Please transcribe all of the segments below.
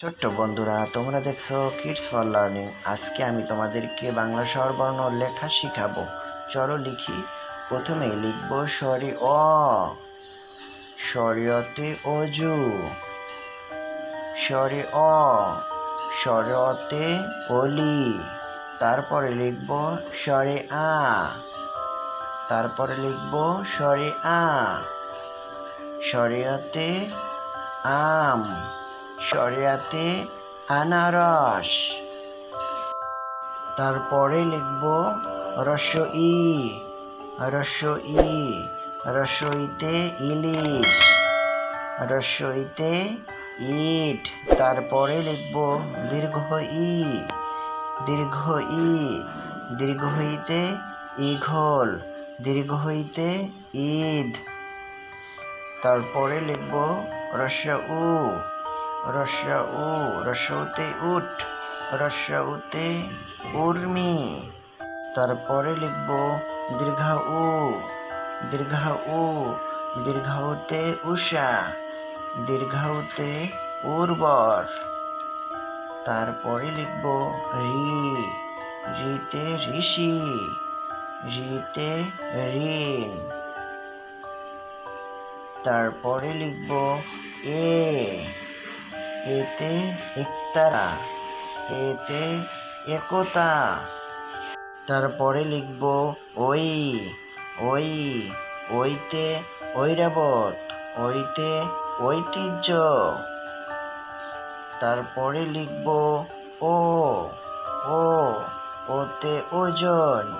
ছোট্ট বন্ধুরা, তোমরা দেখছ কিডস ফর লার্নিং আজকে আমি তোমাদেরকে বাংলা স্বরবর্ণ লেখা শিখাবো। চলো লিখি। প্রথমে লিখব সরি অ। শরীয়তে অজু। সরি অ। শরীয়তে অলি। তারপরে লিখব সরে আ। তারপরে লিখব সরে আ। শরীয়তে আম। শরিয়াতে আনারস। তারপরে লিখব রস্য ই রস্য ই রস্যইতে ইলিশ। রস্যইতে ইট। তারপরে লিখব দীর্ঘ ই দীর্ঘ ই দীর্ঘ হইতে ইঘল দীর্ঘ হইতে ঈদ। তারপরে লিখব রস্য উ রস্য উ উট রস্যউতে উর্মি। তারপরে লিখব, দীর্ঘা, উ। দীর্ঘা, উ। দীর্ঘাউতে উষা। দীর্ঘাউতে উর্বর। তারপরে লিখব, রি। রিতে ঋষি। রিতে ঋণ। তারপরে লিখব, এ। এতে একতারা এতে একতা তারপরে লিখব, ওই ওই, ওইতে ঐরাবত, ওইতে ঐতিহ্য। তারপরে লিখব, ও ও, ওতে ওজন,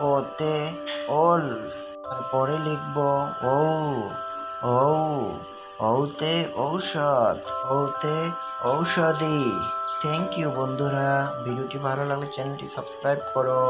ওতে ওল। তারপরে লিখব ও ঔ ঔতে ঔষধ হৌতে ঔষধি। থ্যাংক ইউ বন্ধুরা। ভিডিওটি ভালো লাগলে চ্যানেলটি সাবস্ক্রাইব করো।